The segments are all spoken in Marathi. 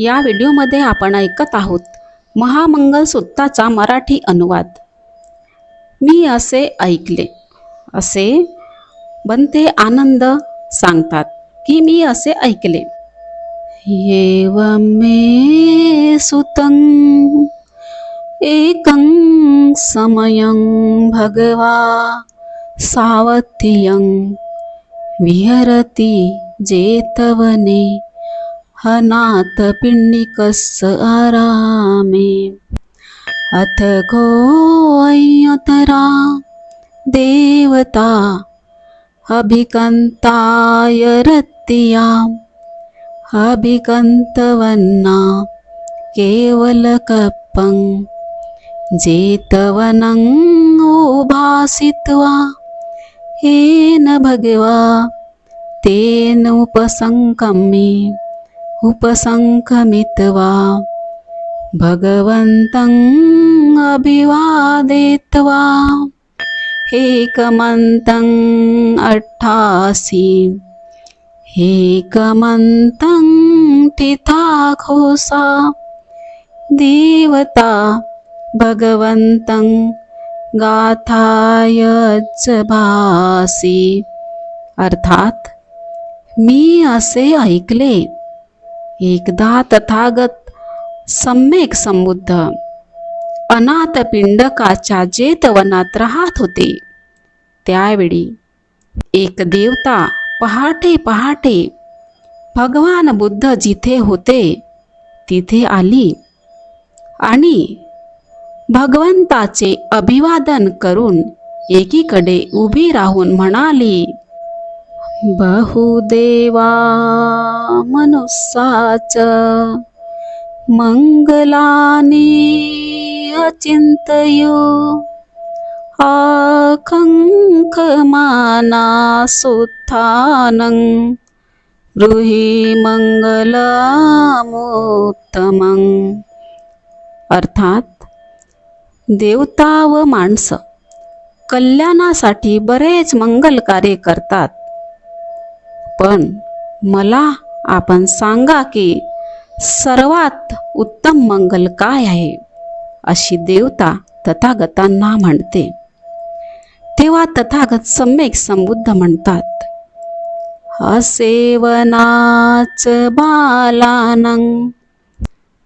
या व्हिडिओमध्ये आपण ऐकत आहोत महामंगलसुत्ताचा मराठी अनुवाद. मी असे ऐकले. असे बनते आनंद सांगतात की मी असे ऐकले. येव मे सुतं एकं समयं भगवा सावत्यं विहरती जेतवने अनाथपिण्डिकस्य आरामे? अथ गोऽयतरा देवता अभिकन्ताय रत्याम् अभिकन्तवन्ना केवलकप्पं जेतवनं उभासित्वा। येन भगवा तेन उपसङ्कमी उपसङ्कमित्वा भगवन्तम् अभिवादित्वा। एकमन्तम् अट्ठासि। एकमन्तं तिथाघोषा। देवता भगवन्तं गाथाय भासी अर्थात मी असे ऐकले। एकदा तथागत सम्यक समृद्ध अनाथ पिंडकाच्या जेतवनात राहत होते. त्यावेळी एक देवता पहाटे पहाटे भगवान बुद्ध जिथे होते तिथे आली आणि भगवंताचे अभिवादन करून एकीकडे उभी राहून म्हणाली बहुदेवा मनुसाच मंगलाने अचिंतयो आखङ्खमानासुत्थानं ब्रूहि मंगलामुत्तमं अर्थात देवता व माणसं कल्याणासाठी बरेच मंगल कार्य करतात. पण मला आपण सांगा की सर्वात उत्तम मंगल काय आहे? अशी देवता तथागतांना म्हणते. तेव्हा तथागत सम्यक संबुद्ध म्हणतात. असेवनाच बालानं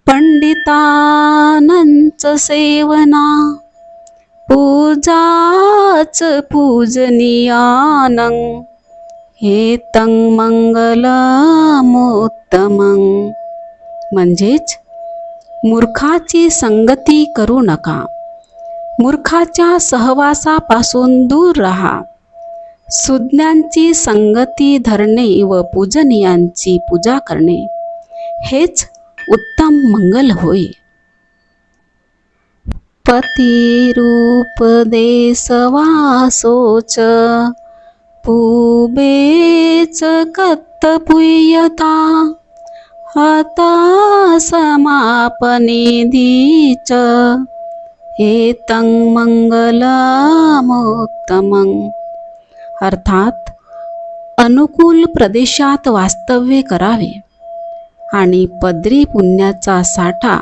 पंडितानंच सेवना पूजाच पूजनियानं. हे तं म्हणजेच मूर्खाची संगती करू नका. मूर्खाच्या सहवासापासून दूर राहा. सुज्ञांची संगती धरणे व पूजनीयांची पूजा करणे. हेच उत्तम मंगल होय. पतिरूपदेशवासोच पुबेच कत्तपुय्यता हता समापनिधी च एतं मंगलमुत्तमं. अर्थात अनुकूल प्रदेशात वास्तव्य करावे आणि पदरी पुण्याचा साठा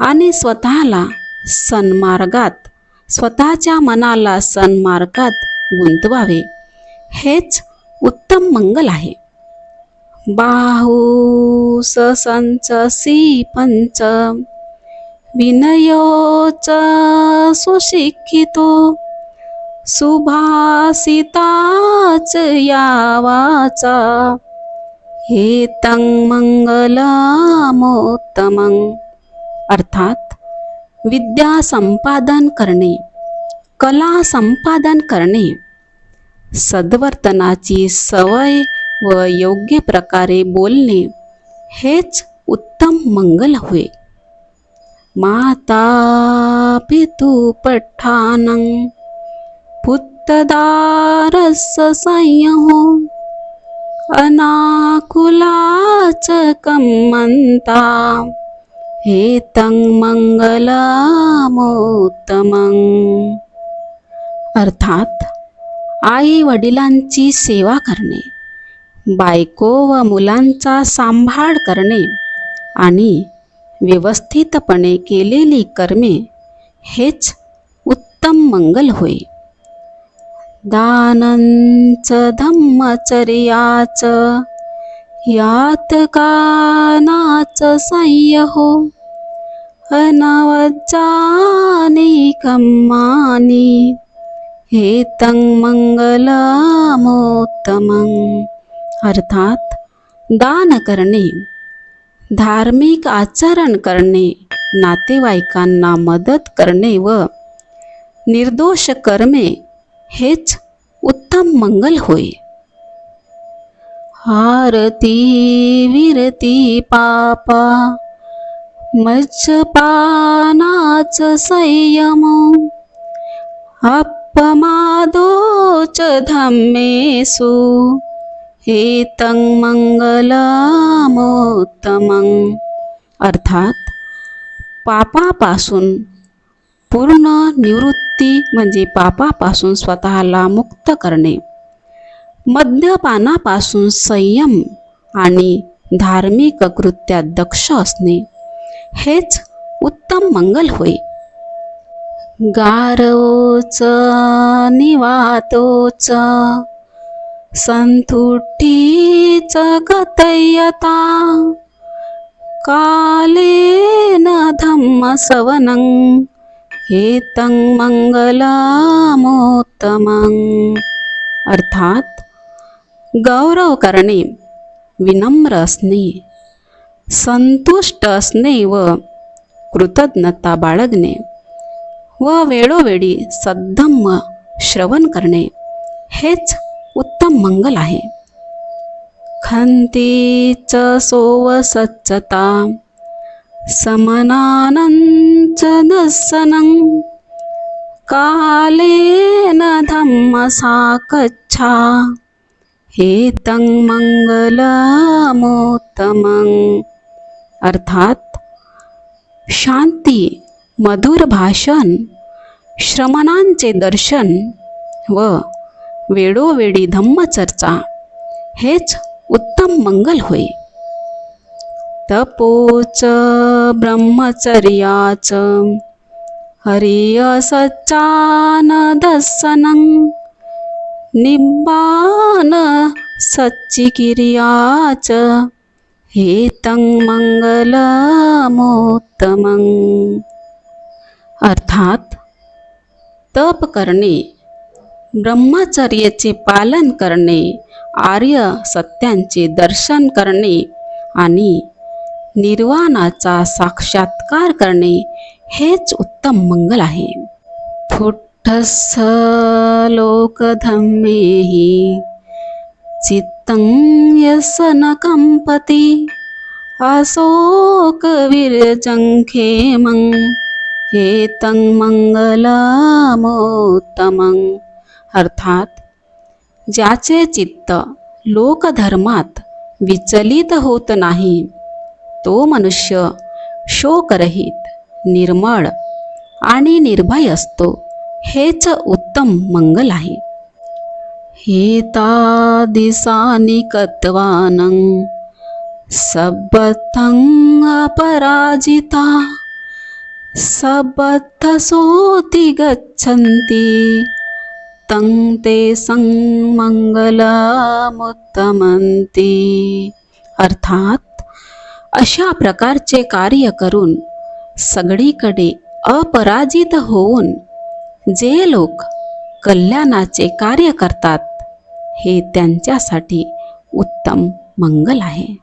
आणि स्वतःला सन्मार्गात स्वतःच्या मनाला सन्मार्गात गुंतवावे. हेच उत्तम मंगल आहे. बाहू ससंचसी पंच विनयोच सुशिक्षितो सुभासिताच यावाचा. हे तं मंगलमोत्तमं. अर्थात विद्या संपादन करणे कला संपादन करणे. सद्वर्तनाची सवय व योग्य प्रकारे बोलणे हेच उत्तम मंगल होय. माता पितु पठानं पुत्तदारस संयहो अनाकुलाच कम्मन्ता हे तं अर्थात आई वडिलांची सेवा करणे बायको व मुलांचा सांभाळ करणे आणि व्यवस्थितपणे केलेली कर्मे हेच उत्तम मंगल होय. दानंच धम्मचर्याच यात कानाच संय हो अनवजानी कम्मानी हे तं अर्थात दान करणे धार्मिक आचरण करणे नातेवाईकांना मदत करणे व निर्दोष कर्मे हेच उत्तम मंगल होय. हारती विरती पापा मज्जपानाच संयम अपमादोच धम्मेषु हेतं मंगलमोत्तमं अर्थात पापापासून पूर्ण निवृत्ती म्हणजे पापापासून स्वतःला मुक्त करणे मद्यपानापासून संयम आणि धार्मिक कृत्यात दक्ष असणे हेच उत्तम मंगल होय. गारोच निवातोच. संतुटीच कथयता कालेन धम्मसवनं हेतं मंगलमोत्तमं अर्थात गौरव करणे विनम्र असणे संतुष्ट असणे व कृतज्ञता बाळगणे. व वेळोवेळी सद्धम्म श्रवण करणे हेच उत्तम मंगल आहे. खंतीच सोव सच्चता समनानंच दर्शनं कालेन धम्मसाकच्छा हेतं मंगलमोत्तमं अर्थात शांती मधुर भाषण श्रमणांचे दर्शन व वेळोवेळी धम्मचर्चा हेच उत्तम मंगल होय. तपोच ब्रह्मचर्याच हरियसच्चानदर्शनं निब्बान सच्चिकिर्याच हेतं मंगलमोत्तमं अर्थात तप करणे ब्रह्मचर्याचे पालन करणे आर्य सत्यांचे दर्शन करणे आणि निर्वाणाचा साक्षात्कार करणे हेच उत्तम मंगल आहे. फुट्टस्स लोकधम्मेहि चित्तं यसन कंपती अशोकविरजङ्खेमं हेतं मंगलमोत्तमं. अर्थात ज्याचे चित्त लोकधर्मात विचलित होत नाही तो मनुष्य शोकरहित निर्मळ आणि निर्भय असतो हेच उत्तम मंगल आहे. हेतादिसानि कत्वानं सबद्धं अपराजिता सबद्धसोति गच्छन्ति तं ते संमंगलमुत्तमन्ति अर्थात अशा प्रकारचे कार्य करून सगळीकडे अपराजित होऊन जे लोक कल्याणाचे कार्य करतात हे त्यांच्यासाठी उत्तम मंगल आहे.